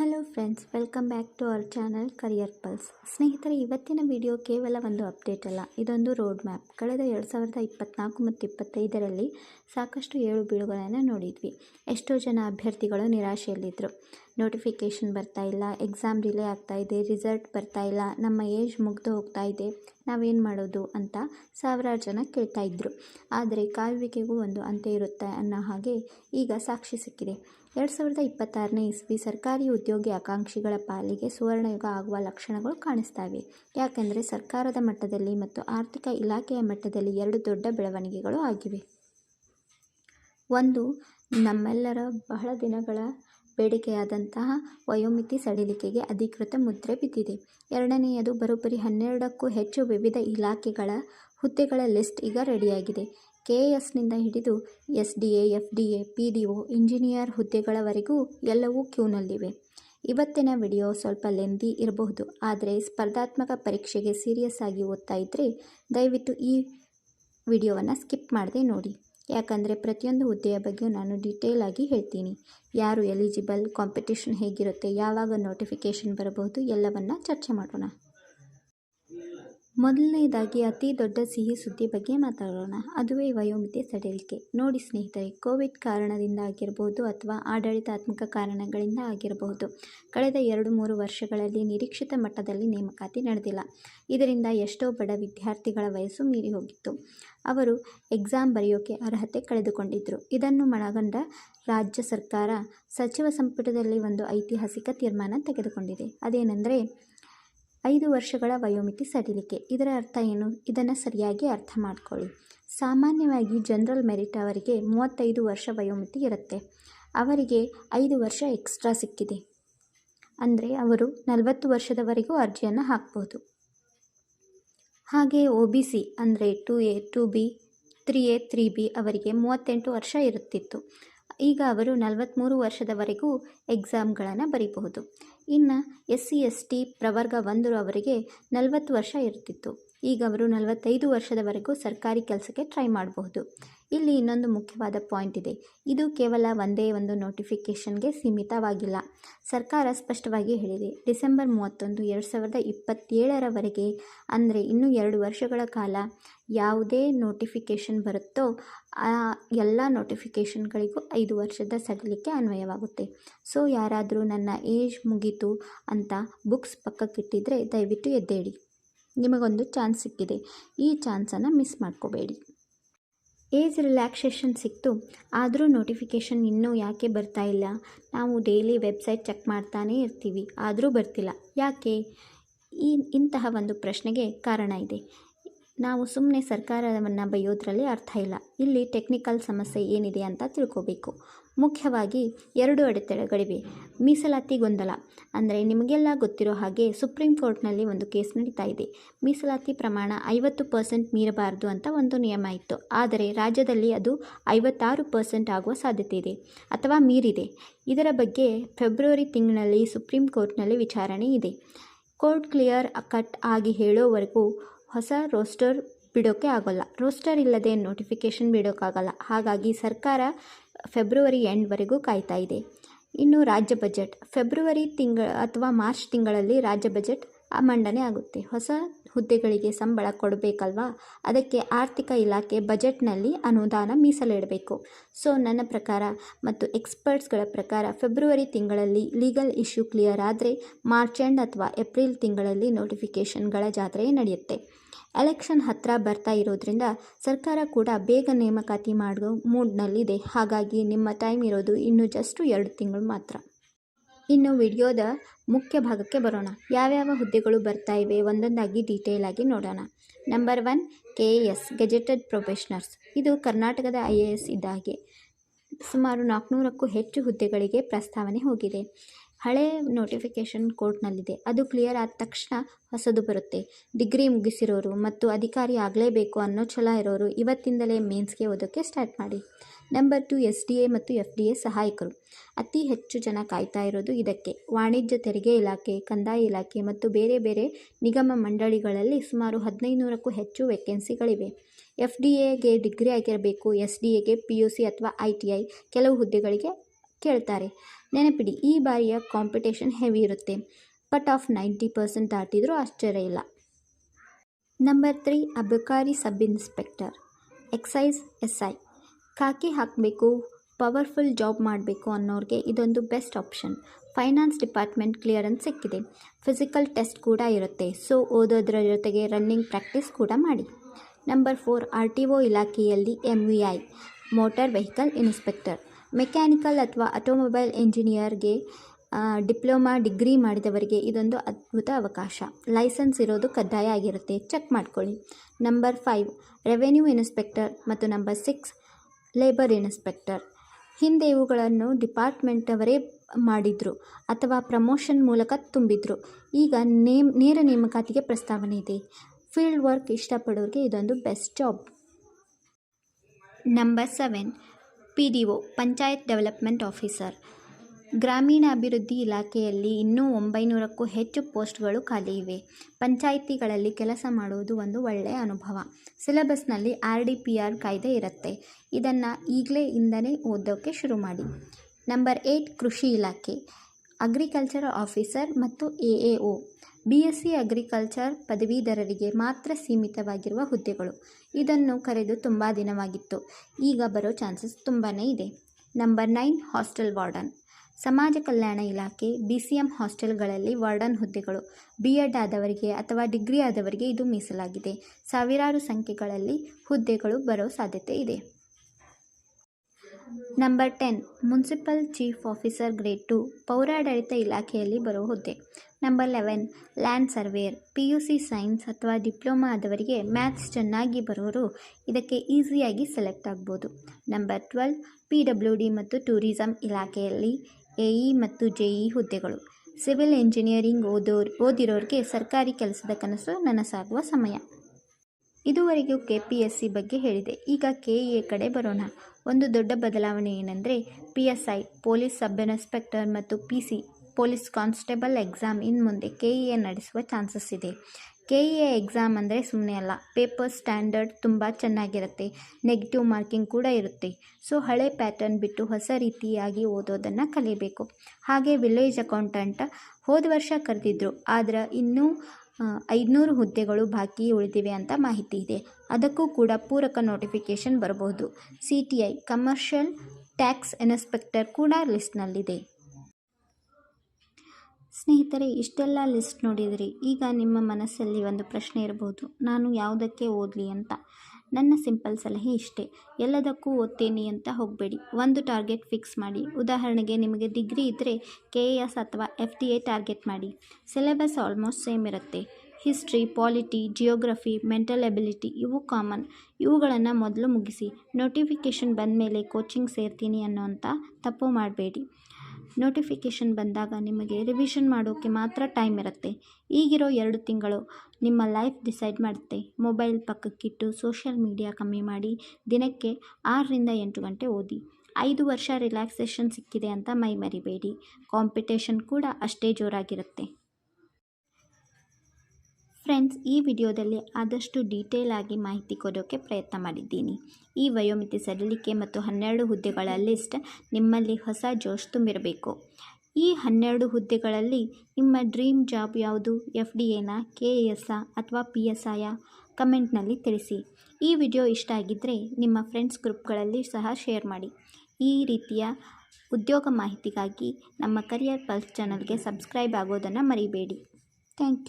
Hello friends welcome back to our channel career pulse ಸ್ನೇಹಿತರೆ, ಇವತ್ತಿನ video ಕೇವಲ ಒಂದು ಅಪ್ಡೇಟ್ ಅಲ್ಲ, ಇದೊಂದು ರೋಡ್ ಮ್ಯಾಪ್ ಕಳೆದ ಎರಡು ಸಾವಿರದ ಇಪ್ಪತ್ನಾಲ್ಕು ಮತ್ತು ಇಪ್ಪತ್ತೈದರಲ್ಲಿ ಸಾಕಷ್ಟು ಏಳು ಬೀಳುಗಳನ್ನು ನೋಡಿದ್ವಿ. ಎಷ್ಟೋ ಜನ ಅಭ್ಯರ್ಥಿಗಳು ನಿರಾಶೆಯಲ್ಲಿದ್ದರು ನೋಟಿಫಿಕೇಷನ್ ಬರ್ತಾ ಇಲ್ಲ ಎಕ್ಸಾಮ್ ಡಿಲೇ ಆಗ್ತಾ ಇದೆ ರಿಸಲ್ಟ್ ಬರ್ತಾ ಇಲ್ಲ, ನಮ್ಮ ಏಜ್ ಮುಗ್ದು ಹೋಗ್ತಾ ಇದೆ, ನಾವೇನು ಮಾಡೋದು ಅಂತ ಸಾವಿರಾರು ಜನ ಕೇಳ್ತಾ ಇದ್ದರು ಆದರೆ, ಕಾಯುವಿಕೆಗೂ ಒಂದು ಅಂತ್ಯ ಇರುತ್ತೆ ಅನ್ನೋ ಹಾಗೆ ಈಗ ಸಾಕ್ಷಿ ಸಿಕ್ಕಿದೆ. ಎರಡು ಸಾವಿರದ ಇಪ್ಪತ್ತಾರನೇ ಇಸ್ವಿ ಸರ್ಕಾರಿ ಉದ್ಯೋಗಿ ಆಕಾಂಕ್ಷಿಗಳ ಪಾಲಿಗೆ ಸುವರ್ಣಯುಗ ಆಗುವ ಲಕ್ಷಣಗಳು ಕಾಣಿಸ್ತಾ ಇವೆ ಯಾಕೆಂದರೆ ಸರ್ಕಾರದ ಮಟ್ಟದಲ್ಲಿ ಮತ್ತು ಆರ್ಥಿಕ ಇಲಾಖೆಯ ಮಟ್ಟದಲ್ಲಿ ಎರಡು ದೊಡ್ಡ ಬೆಳವಣಿಗೆಗಳು ಆಗಿವೆ. ಒಂದು, ನಮ್ಮೆಲ್ಲರ ಬಹಳ ದಿನಗಳ ಬೇಡಿಕೆಯಾದಂತಹ ವಯೋಮಿತಿ ಸಡಿಲಿಕೆಗೆ ಅಧಿಕೃತ ಮುದ್ರೆ ಬಿದ್ದಿದೆ. ಎರಡನೆಯದು, ಬರೋಬ್ಬರಿ ಹನ್ನೆರಡಕ್ಕೂ ಹೆಚ್ಚು ವಿವಿಧ ಇಲಾಖೆಗಳ ಹುದ್ದೆಗಳ ಲಿಸ್ಟ್ ಈಗ ರೆಡಿಯಾಗಿದೆ. ಕೆ ಎ ಎಸ್ನಿಂದ ಹಿಡಿದು S D A F D A P D O engineer ಹುದ್ದೆಗಳವರೆಗೂ ಎಲ್ಲವೂ ಕ್ಯೂನಲ್ಲಿವೆ. ಇವತ್ತಿನ ವಿಡಿಯೋ ಸ್ವಲ್ಪ ಲೆಂದಿ ಇರಬಹುದು, ಆದರೆ ಸ್ಪರ್ಧಾತ್ಮಕ ಪರೀಕ್ಷೆಗೆ ಸೀರಿಯಸ್ ಆಗಿ ಓದ್ತಾ ಇದ್ದರೆ ದಯವಿಟ್ಟು ಈ ವಿಡಿಯೋವನ್ನು ಸ್ಕಿಪ್ ಮಾಡದೆ ನೋಡಿ. ಯಾಕಂದರೆ ಪ್ರತಿಯೊಂದು ಹುದ್ದೆಯ ಬಗ್ಗೆ ನಾನು ಡೀಟೇಲ್ ಆಗಿ ಹೇಳ್ತೀನಿ. ಯಾರು ಎಲಿಜಿಬಲ್, ಕಾಂಪಿಟೇಷನ್ ಹೇಗಿರುತ್ತೆ, ಯಾವಾಗ ನೋಟಿಫಿಕೇಷನ್ ಬರಬಹುದು, ಎಲ್ಲವನ್ನು ಚರ್ಚೆ ಮಾಡೋಣ. ಮೊದಲನೇದಾಗಿ ಅತಿ ದೊಡ್ಡ ಸಿಹಿ ಸುದ್ದಿ ಬಗ್ಗೆ ಮಾತಾಡೋಣ. ಅದುವೇ ವಯೋಮಿತಿ ಸಡಿಲಿಕೆ. ನೋಡಿ ಸ್ನೇಹಿತರೆ, ಕೋವಿಡ್ ಕಾರಣದಿಂದ ಆಗಿರಬಹುದು ಅಥವಾ ಆಡಳಿತಾತ್ಮಕ ಕಾರಣಗಳಿಂದ ಆಗಿರಬಹುದು ಕಳೆದ ಎರಡು ಮೂರು ವರ್ಷಗಳಲ್ಲಿ ನಿರೀಕ್ಷಿತ ಮಟ್ಟದಲ್ಲಿ ನೇಮಕಾತಿ ನಡೆದಿಲ್ಲ. ಇದರಿಂದ ಎಷ್ಟೋ ಬಡ ವಿದ್ಯಾರ್ಥಿಗಳ ವಯಸ್ಸು ಮೀರಿ ಹೋಗಿತ್ತು. ಅವರು ಎಕ್ಸಾಮ್ ಬರೆಯೋಕೆ ಅರ್ಹತೆ ಕಳೆದುಕೊಂಡಿದ್ದರು ಇದನ್ನು ಮನಗಂಡ ರಾಜ್ಯ ಸರ್ಕಾರ ಸಚಿವ ಸಂಪುಟದಲ್ಲಿ ಒಂದು ಐತಿಹಾಸಿಕ ತೀರ್ಮಾನ ತೆಗೆದುಕೊಂಡಿದೆ. ಅದೇನೆಂದರೆ ಐದು ವರ್ಷಗಳ ವಯೋಮಿತಿ ಸಡಿಲಿಕೆ. ಇದರ ಅರ್ಥ ಏನು? ಇದನ್ನು ಸರಿಯಾಗಿ ಅರ್ಥ ಮಾಡ್ಕೊಳ್ಳಿ. ಸಾಮಾನ್ಯವಾಗಿ ಜನರಲ್ ಮೆರಿಟ್ ಅವರಿಗೆ ಮೂವತ್ತೈದು ವರ್ಷ ವಯೋಮಿತಿ ಇರುತ್ತೆ. ಅವರಿಗೆ ಐದು ವರ್ಷ ಎಕ್ಸ್ಟ್ರಾ ಸಿಕ್ಕಿದೆ. ಅಂದರೆ ಅವರು ನಲವತ್ತು ವರ್ಷದವರೆಗೂ ಅರ್ಜಿಯನ್ನು ಹಾಕ್ಬೋದು. ಹಾಗೆ ಒ ಬಿ ಸಿ ಅಂದರೆ two A two B, three A, three B ಅವರಿಗೆ ಮೂವತ್ತೆಂಟು ವರ್ಷ ಇರುತ್ತಿತ್ತು. ಈಗ ಅವರು ನಲವತ್ತ್ಮೂರು ವರ್ಷದವರೆಗೂ ಎಕ್ಸಾಮ್ಗಳನ್ನು ಬರೀಬಹುದು. ಇನ್ನು ಎಸ್ ಸಿ ಎಸ್ ಟಿ ಪ್ರವರ್ಗ ಒಂದು ಅವರಿಗೆ ನಲವತ್ತು ವರ್ಷ ಇರ್ತಿತ್ತು ಈಗ ಅವರು ನಲವತ್ತೈದು ವರ್ಷದವರೆಗೂ ಸರ್ಕಾರಿ ಕೆಲಸಕ್ಕೆ ಟ್ರೈ ಮಾಡಬಹುದು. ಇಲ್ಲಿ ಇನ್ನೊಂದು ಮುಖ್ಯವಾದ ಪಾಯಿಂಟ್ ಇದೆ. ಇದು ಕೇವಲ ಒಂದೇ ಒಂದು ನೋಟಿಫಿಕೇಷನ್ಗೆ ಸೀಮಿತವಾಗಿಲ್ಲ. ಸರ್ಕಾರ ಸ್ಪಷ್ಟವಾಗಿ ಹೇಳಿದೆ. ಡಿಸೆಂಬರ್ ಮೂವತ್ತೊಂದು, ಎರಡು ಸಾವಿರದ ಇಪ್ಪತ್ತೇಳರವರೆಗೆ, ಅಂದರೆ ಇನ್ನೂ ಎರಡು ವರ್ಷಗಳ ಕಾಲ, ಯಾವುದೇ ನೋಟಿಫಿಕೇಷನ್ ಬರುತ್ತೋ, ಆ ಎಲ್ಲ ನೋಟಿಫಿಕೇಷನ್ಗಳಿಗೂ ಐದು ವರ್ಷದ ಸಡಿಲಿಕ್ಕೆ ಅನ್ವಯವಾಗುತ್ತೆ. ಸೊ ಯಾರಾದರೂ ನನ್ನ ಏಜ್ ಮುಗೀತು ಅಂತ ಬುಕ್ಸ್ ಪಕ್ಕಕ್ಕಿಟ್ಟಿದ್ರೆ ದಯವಿಟ್ಟು ಎದ್ದೇಳಿ. ನಿಮಗೊಂದು ಚಾನ್ಸ್ ಸಿಕ್ಕಿದೆ. ಈ ಚಾನ್ಸನ್ನು ಮಿಸ್ ಮಾಡ್ಕೋಬೇಡಿ. ಏಜ್ ರಿಲ್ಯಾಕ್ಸೇಷನ್ ಸಿಕ್ತು, ಆದರೂ ನೋಟಿಫಿಕೇಷನ್ ಇನ್ನೂ ಯಾಕೆ ಬರ್ತಾ ಇಲ್ಲ? ನಾವು ಡೈಲಿ ವೆಬ್ಸೈಟ್ ಚೆಕ್ ಮಾಡ್ತಾನೇ ಇರ್ತೀವಿ, ಆದರೂ ಬರ್ತಿಲ್ಲ. ಯಾಕೆ? ಈ, ಇಂತಹ ಒಂದು ಪ್ರಶ್ನೆಗೆ ಕಾರಣ ಇದೆ. ನಾವು ಸುಮ್ಮನೆ ಸರ್ಕಾರವನ್ನು ಬೈಯೋದ್ರಲ್ಲಿ ಅರ್ಥ ಇಲ್ಲ. ಇಲ್ಲಿ ಟೆಕ್ನಿಕಲ್ ಸಮಸ್ಯೆ ಏನಿದೆ ಅಂತ ತಿಳ್ಕೋಬೇಕು. ಮುಖ್ಯವಾಗಿ ಎರಡು ಅಡೆತಡೆಗಳಿವೆ. ಮೀಸಲಾತಿ ಗೊಂದಲ. ಅಂದರೆ ನಿಮಗೆಲ್ಲ ಗೊತ್ತಿರೋ ಹಾಗೆ ಸುಪ್ರೀಂ ಕೋರ್ಟ್ನಲ್ಲಿ ಒಂದು ಕೇಸ್ ನಡೀತಾ ಇದೆ. ಮೀಸಲಾತಿ ಪ್ರಮಾಣ ಐವತ್ತು ಪರ್ಸೆಂಟ್ ಮೀರಬಾರದು ಅಂತ ಒಂದು ನಿಯಮ ಇತ್ತು. ಆದರೆ ರಾಜ್ಯದಲ್ಲಿ ಅದು ಐವತ್ತಾರು ಪರ್ಸೆಂಟ್ ಆಗುವ ಸಾಧ್ಯತೆ ಇದೆ ಅಥವಾ ಮೀರಿದೆ. ಇದರ ಬಗ್ಗೆ ಫೆಬ್ರವರಿ ತಿಂಗಳಲ್ಲಿ ಸುಪ್ರೀಂ ಕೋರ್ಟ್ನಲ್ಲಿ ವಿಚಾರಣೆ ಇದೆ. ಕೋರ್ಟ್ ಕ್ಲಿಯರ್ ಕಟ್ ಆಗಿ ಹೇಳೋವರೆಗೂ ಹೊಸ ರೋಸ್ಟರ್ ಬಿಡೋಕ್ಕೆ ಆಗೋಲ್ಲ. ರೋಸ್ಟರ್ ಇಲ್ಲದೆ ನೋಟಿಫಿಕೇಷನ್ ಬಿಡೋಕ್ಕಾಗಲ್ಲ ಹಾಗಾಗಿ ಸರ್ಕಾರ ಫೆಬ್ರವರಿ ಎಂಡ್ವರೆಗೂ ಕಾಯ್ತಾ ಇದೆ. ಇನ್ನು ರಾಜ್ಯ ಬಜೆಟ್. ಫೆಬ್ರವರಿ ತಿಂಗಳ ಅಥವಾ ಮಾರ್ಚ್ ತಿಂಗಳಲ್ಲಿ ರಾಜ್ಯ ಬಜೆಟ್ ಮಂಡನೆ ಆಗುತ್ತೆ. ಹೊಸ ಹುದ್ದೆಗಳಿಗೆ ಸಂಬಳ ಕೊಡಬೇಕಲ್ವಾ? ಅದಕ್ಕೆ ಆರ್ಥಿಕ ಇಲಾಖೆ ಬಜೆಟ್ನಲ್ಲಿ ಅನುದಾನ ಮೀಸಲಿಡಬೇಕು. ಸೊ, ನನ್ನ ಪ್ರಕಾರ ಮತ್ತು ಎಕ್ಸ್ಪರ್ಟ್ಸ್ಗಳ ಪ್ರಕಾರ ಫೆಬ್ರವರಿ ತಿಂಗಳಲ್ಲಿ ಲೀಗಲ್ ಇಶ್ಯೂ ಕ್ಲಿಯರ್ ಆದರೆ ಮಾರ್ಚ್ ಎಂಡ್ ಅಥವಾ ಏಪ್ರಿಲ್ ತಿಂಗಳಲ್ಲಿ ನೋಟಿಫಿಕೇಷನ್ಗಳ ಜಾತ್ರೆ ನಡೆಯುತ್ತೆ. ಎಲೆಕ್ಷನ್ ಹತ್ತಿರ ಬರ್ತಾ ಇರೋದ್ರಿಂದ ಸರ್ಕಾರ ಕೂಡ ಬೇಗ ನೇಮಕಾತಿ ಮಾಡೋ ಮೂಡ್ನಲ್ಲಿದೆ. ಹಾಗಾಗಿ ನಿಮ್ಮ ಟೈಮ್ ಇರೋದು ಇನ್ನು ಜಸ್ಟು ಎರಡು ತಿಂಗಳು ಮಾತ್ರ. ಇನ್ನು ವಿಡಿಯೋದ ಮುಖ್ಯ ಭಾಗಕ್ಕೆ ಬರೋಣ. ಯಾವ್ಯಾವ ಹುದ್ದೆಗಳು ಬರ್ತಾ ಇವೆ ಒಂದೊಂದಾಗಿ ಡೀಟೇಲ್ ಆಗಿ ನೋಡೋಣ. Number one K A S gazetted probationers ಇದು ಕರ್ನಾಟಕದ ಐ ಎ ಎಸ್ ಇದ್ದ ಹಾಗೆ ಸುಮಾರು ನಾಲ್ಕುನೂರಕ್ಕೂ ಹೆಚ್ಚು ಹುದ್ದೆಗಳಿಗೆ ಪ್ರಸ್ತಾವನೆ ಹೋಗಿದೆ. ಹಳೆ ನೋಟಿಫಿಕೇಷನ್ ಕೋರ್ಟ್ನಲ್ಲಿದೆ. ಅದು ಕ್ಲಿಯರ್ ಆದ ತಕ್ಷಣ ಹೊಸದು ಬರುತ್ತೆ. ಡಿಗ್ರಿ ಮುಗಿಸಿರೋರು ಮತ್ತು ಅಧಿಕಾರಿ ಆಗಲೇಬೇಕು ಅನ್ನೋ ಛಲ ಇರೋರು ಇವತ್ತಿಂದಲೇ ಮೇನ್ಸ್ಗೆ ಓದೋಕ್ಕೆ ಸ್ಟಾರ್ಟ್ ಮಾಡಿ. Number two S D A ಮತ್ತು ಎಫ್ ಡಿ ಎ ಸಹಾಯಕರು. ಅತಿ ಹೆಚ್ಚು ಜನ ಕಾಯ್ತಾ ಇರೋದು ಇದಕ್ಕೆ. ವಾಣಿಜ್ಯ ತೆರಿಗೆ ಇಲಾಖೆ, ಕಂದಾಯ ಇಲಾಖೆ ಮತ್ತು ಬೇರೆ ಬೇರೆ ನಿಗಮ ಮಂಡಳಿಗಳಲ್ಲಿ ಸುಮಾರು ಹದಿನೈದುನೂರಕ್ಕೂ ಹೆಚ್ಚು ವೇಕೆನ್ಸಿಗಳಿವೆ. ಎಫ್ ಡಿ ಎಗೆ ಡಿಗ್ರಿ ಆಗಿರಬೇಕು, ಎಸ್ ಡಿ ಎಗೆ ಪಿ ಯು ಸಿ ಅಥವಾ ಐ ಟಿ ಐ ಕೆಲವು ಹುದ್ದೆಗಳಿಗೆ ಕೇಳ್ತಾರೆ. ನೆನಪಿಡಿ, ಈ ಬಾರಿಯ ಕಾಂಪಿಟೇಷನ್ ಹೆವಿ ಇರುತ್ತೆ. ಕಟ್ ಆಫ್ ನೈಂಟಿ ಪರ್ಸೆಂಟ್ ದಾಟಿದರೂ ಆಶ್ಚರ್ಯ ಇಲ್ಲ. ನಂಬರ್ ತ್ರೀ, ಅಬಕಾರಿ sub inspector. Excise, S I. ಖಾಕಿ ಹಾಕಬೇಕು ಪವರ್ಫುಲ್ ಜಾಬ್ ಮಾಡಬೇಕು ಅನ್ನೋರಿಗೆ ಇದೊಂದು best option finance department clearance ಸಿಕ್ಕಿದೆ. ಫಿಸಿಕಲ್ ಟೆಸ್ಟ್ ಕೂಡ ಇರುತ್ತೆ. ಸೊ ಓದೋದ್ರ ಜೊತೆಗೆ ರನ್ನಿಂಗ್ ಪ್ರಾಕ್ಟೀಸ್ ಕೂಡ ಮಾಡಿ. Number four R T O ಇಲಾಖೆಯಲ್ಲಿ M V I motor vehicle inspector mechanical ಅಥವಾ ಆಟೋಮೊಬೈಲ್ ಇಂಜಿನಿಯರ್ಗೆ ಡಿಪ್ಲೊಮಾ ಡಿಗ್ರಿ ಮಾಡಿದವರಿಗೆ ಇದೊಂದು ಅದ್ಭುತ ಅವಕಾಶ. ಲೈಸೆನ್ಸ್ ಇರೋದು ಕಡ್ಡಾಯ ಆಗಿರುತ್ತೆ. ಚೆಕ್ ಮಾಡ್ಕೊಳ್ಳಿ. ನಂಬರ್ ಫೈವ್ ರೆವೆನ್ಯೂ ಇನ್ಸ್ಪೆಕ್ಟರ್ ಮತ್ತು ನಂಬರ್ ಸಿಕ್ಸ್ ಲೇಬರ್ ಇನ್ಸ್ಪೆಕ್ಟರ್. ಹಿಂದೆ ಇವುಗಳನ್ನು ಡಿಪಾರ್ಟ್ಮೆಂಟ್ ಅವರೇ ಮಾಡಿದರು ಅಥವಾ ಪ್ರಮೋಷನ್ ಮೂಲಕ ತುಂಬಿದ್ರು. ಈಗ ನೇಮ್, ನೇರ ನೇಮಕಾತಿಗೆ ಪ್ರಸ್ತಾವನೆ ಇದೆ. ಫೀಲ್ಡ್ ವರ್ಕ್ ಇಷ್ಟಪಡೋರಿಗೆ ಇದೊಂದು best job. Number seven, P D O, panchayat development officer. ಗ್ರಾಮೀಣಾಭಿವೃದ್ಧಿ ಇಲಾಖೆಯಲ್ಲಿ ಇನ್ನೂ ಒಂಬೈನೂರಕ್ಕೂ ಹೆಚ್ಚು ಪೋಸ್ಟ್ಗಳು ಖಾಲಿ ಇವೆ. ಪಂಚಾಯಿತಿಗಳಲ್ಲಿ ಕೆಲಸ ಮಾಡುವುದು ಒಂದು ಒಳ್ಳೆಯ ಅನುಭವ. ಸಿಲೆಬಸ್ನಲ್ಲಿ ಆರ್ ಡಿ ಪಿ ಆರ್ ಕಾಯ್ದೆ ಇರುತ್ತೆ. ಇದನ್ನು ಈಗಲೇ ಇಂದನೇ ಓದೋಕ್ಕೆ ಶುರು ಮಾಡಿ. ನಂಬರ್ ಏಯ್ಟ್ ಕೃಷಿ ಇಲಾಖೆ. ಅಗ್ರಿಕಲ್ಚರ್ ಆಫೀಸರ್ ಮತ್ತು A A O. B S C agriculture ಪದವೀಧರರಿಗೆ ಮಾತ್ರ ಸೀಮಿತವಾಗಿರುವ ಹುದ್ದೆಗಳು. ಇದನ್ನು ಕರೆದು ತುಂಬ ದಿನವಾಗಿತ್ತು. ಈಗ ಬರೋ ಚಾನ್ಸಸ್ ತುಂಬಾ ಇದೆ. Number nine, hostel warden. ಸಮಾಜ ಕಲ್ಯಾಣ ಇಲಾಖೆ ಬಿ ಸಿ ಎಂ ಹಾಸ್ಟೆಲ್ಗಳಲ್ಲಿ ವಾರ್ಡನ್ ಹುದ್ದೆಗಳು ಬಿ ಎಡ್ ಆದವರಿಗೆ ಅಥವಾ ಡಿಗ್ರಿ ಆದವರಿಗೆ ಇದು ಮೀಸಲಾಗಿದೆ. ಸಾವಿರಾರು ಸಂಖ್ಯೆಗಳಲ್ಲಿ ಹುದ್ದೆಗಳು ಬರೋ ಸಾಧ್ಯತೆ ಇದೆ. Number ten, municipal chief officer grade two, ಪೌರಾಡಳಿತ ಇಲಾಖೆಯಲ್ಲಿ ಬರೋ ಹುದ್ದೆ. Number eleven, land surveyor, P U C science ಅಥವಾ ಡಿಪ್ಲೊಮಾ ಆದವರಿಗೆ ಮ್ಯಾಥ್ಸ್ ಚೆನ್ನಾಗಿ ಬರೋರು ಇದಕ್ಕೆ ಈಸಿಯಾಗಿ ಸೆಲೆಕ್ಟ್ ಆಗ್ಬೋದು. Number twelve, P W D ಮತ್ತು ಟೂರಿಸಂ ಇಲಾಖೆಯಲ್ಲಿ ಎ ಇ ಮತ್ತು ಜೆಇ ಹುದ್ದೆಗಳು. ಸಿವಿಲ್ ಇಂಜಿನಿಯರಿಂಗ್ ಓದೋರ್ ಓದಿರೋರಿಗೆ ಸರ್ಕಾರಿ ಕೆಲಸದ ಕನಸು ನನಸಾಗುವ ಸಮಯ. ಇದುವರೆಗೂ ಕೆ ಪಿ ಎಸ್ ಸಿ ಬಗ್ಗೆ ಹೇಳಿದೆ. ಈಗ ಕೆ ಎ ಕಡೆ ಬರೋಣ. ಒಂದು ದೊಡ್ಡ ಬದಲಾವಣೆ ಏನೆಂದರೆ, P S I, police sub inspector ಮತ್ತು P C, police constable exam ಇನ್ನು ಮುಂದೆ ಕೆ ಎ ನಡೆಸುವ ಚಾನ್ಸಸ್ ಇದೆ ಕೆ ಇ ಎ ಎಕ್ಸಾಮ್ ಅಂದರೆ ಸುಮ್ಮನೆ ಅಲ್ಲ ಪೇಪರ್ ಸ್ಟ್ಯಾಂಡರ್ಡ್ ತುಂಬ ಚೆನ್ನಾಗಿರುತ್ತೆ ನೆಗೆಟಿವ್ ಮಾರ್ಕಿಂಗ್ ಕೂಡ ಇರುತ್ತೆ. ಸೊ ಹಳೆ ಪ್ಯಾಟರ್ನ್ ಬಿಟ್ಟು ಹೊಸ ರೀತಿಯಾಗಿ ಓದೋದನ್ನು ಕಲಿಬೇಕು. ಹಾಗೆ ವಿಲೇಜ್ ಅಕೌಂಟೆಂಟ್ ಹೋದ ವರ್ಷ ಕರೆದಿದ್ರು, ಆದರೆ ಇನ್ನೂ ಐದುನೂರು ಹುದ್ದೆಗಳು ಬಾಕಿ ಉಳಿದಿವೆ ಅಂತ ಮಾಹಿತಿ ಇದೆ. ಅದಕ್ಕೂ ಕೂಡ ಪೂರಕ ನೋಟಿಫಿಕೇಷನ್ ಬರಬಹುದು C T I commercial tax inspector ಕೂಡ ಲಿಸ್ಟ್ನಲ್ಲಿದೆ ಸ್ನೇಹಿತರೆ, ಇಷ್ಟೆಲ್ಲ ಲಿಸ್ಟ್ ನೋಡಿದರೆ. ಈಗ ನಿಮ್ಮ ಮನಸ್ಸಲ್ಲಿ ಒಂದು ಪ್ರಶ್ನೆ ಇರಬಹುದು ನಾನು ಯಾವುದಕ್ಕೆ ಓದಲಿ ಅಂತ. ನನ್ನ ಸಿಂಪಲ್ ಸಲಹೆ ಇಷ್ಟೇ. ಎಲ್ಲದಕ್ಕೂ ಓದ್ತೀನಿ ಅಂತ ಹೋಗಬೇಡಿ. ಒಂದು ಟಾರ್ಗೆಟ್ ಫಿಕ್ಸ್ ಮಾಡಿ. ಉದಾಹರಣೆಗೆ ನಿಮಗೆ ಡಿಗ್ರಿ ಇದ್ದರೆ ಕೆ ಎ ಎಸ್ ಅಥವಾ ಎಫ್ ಡಿ ಎ ಟಾರ್ಗೆಟ್ ಮಾಡಿ. ಸಿಲೆಬಸ್ ಆಲ್ಮೋಸ್ಟ್ ಸೇಮ್ ಇರುತ್ತೆ. History, polity, geography, mental ability ಇವು ಕಾಮನ್. ಇವುಗಳನ್ನು ಮೊದಲು ಮುಗಿಸಿ. ನೋಟಿಫಿಕೇಷನ್ ಬಂದ ಮೇಲೆ ಕೋಚಿಂಗ್ ಸೇರ್ತೀನಿ ಅನ್ನೋಂಥ ತಪ್ಪು ಮಾಡಬೇಡಿ. ನೋಟಿಫಿಕೇಷನ್ ಬಂದಾಗ ನಿಮಗೆ ರಿವಿಷನ್ ಮಾಡೋಕ್ಕೆ ಮಾತ್ರ ಟೈಮ್ ಇರುತ್ತೆ. ಈಗಿರೋ ಎರಡು ತಿಂಗಳು ನಿಮ್ಮ ಲೈಫ್ ಡಿಸೈಡ್ ಮಾಡುತ್ತೆ. ಮೊಬೈಲ್ ಪಕ್ಕಕ್ಕಿಟ್ಟು ಸೋಷಿಯಲ್ ಮೀಡಿಯಾ ಕಮ್ಮಿ ಮಾಡಿ, ದಿನಕ್ಕೆ ಆರರಿಂದ ಎಂಟು ಗಂಟೆ ಓದಿ. ಐದು ವರ್ಷ ರಿಲ್ಯಾಕ್ಸೇಷನ್ ಸಿಕ್ಕಿದೆ ಅಂತ ಮೈ ಮರಿಬೇಡಿ ಕಾಂಪಿಟೇಷನ್ ಕೂಡ ಅಷ್ಟೇ ಜೋರಾಗಿರುತ್ತೆ. ಫ್ರೆಂಡ್ಸ್, ಈ ವಿಡಿಯೋದಲ್ಲಿ ಆದಷ್ಟು ಡೀಟೇಲ್ ಆಗಿ ಮಾಹಿತಿ ಕೊಡೋಕ್ಕೆ ಪ್ರಯತ್ನ ಮಾಡಿದ್ದೀನಿ. ಈ ವಯೋಮಿತಿ ಸಡಿಲಿಕೆ ಮತ್ತು ಹನ್ನೆರಡು ಹುದ್ದೆಗಳ ಲಿಸ್ಟ್ ನಿಮ್ಮಲ್ಲಿ ಹೊಸ ಜೋಶ್ ತುಂಬಿರಬೇಕು. ಈ ಹನ್ನೆರಡು ಹುದ್ದೆಗಳಲ್ಲಿ ನಿಮ್ಮ ಡ್ರೀಮ್ ಜಾಬ್ ಯಾವುದು? ಎಫ್ ಡಿ ಎನ, ಕೆ ಎ ಆ ಅಥವಾ ಪಿ ಎಸ್ ಐಯ ಕಮೆಂಟ್ನಲ್ಲಿ ತಿಳಿಸಿ. ಈ ವಿಡಿಯೋ ಇಷ್ಟ ಆಗಿದ್ದರೆ ನಿಮ್ಮ ಫ್ರೆಂಡ್ಸ್ ಗ್ರೂಪ್ಗಳಲ್ಲಿ ಸಹ ಶೇರ್ ಮಾಡಿ. ಈ ರೀತಿಯ ಉದ್ಯೋಗ ಮಾಹಿತಿಗಾಗಿ ನಮ್ಮ ಕರಿಯರ್ ಪಲ್ಸ್ ಚಾನಲ್ಗೆ ಸಬ್ಸ್ಕ್ರೈಬ್ ಆಗೋದನ್ನು ಮರಿಬೇಡಿ. Thank you.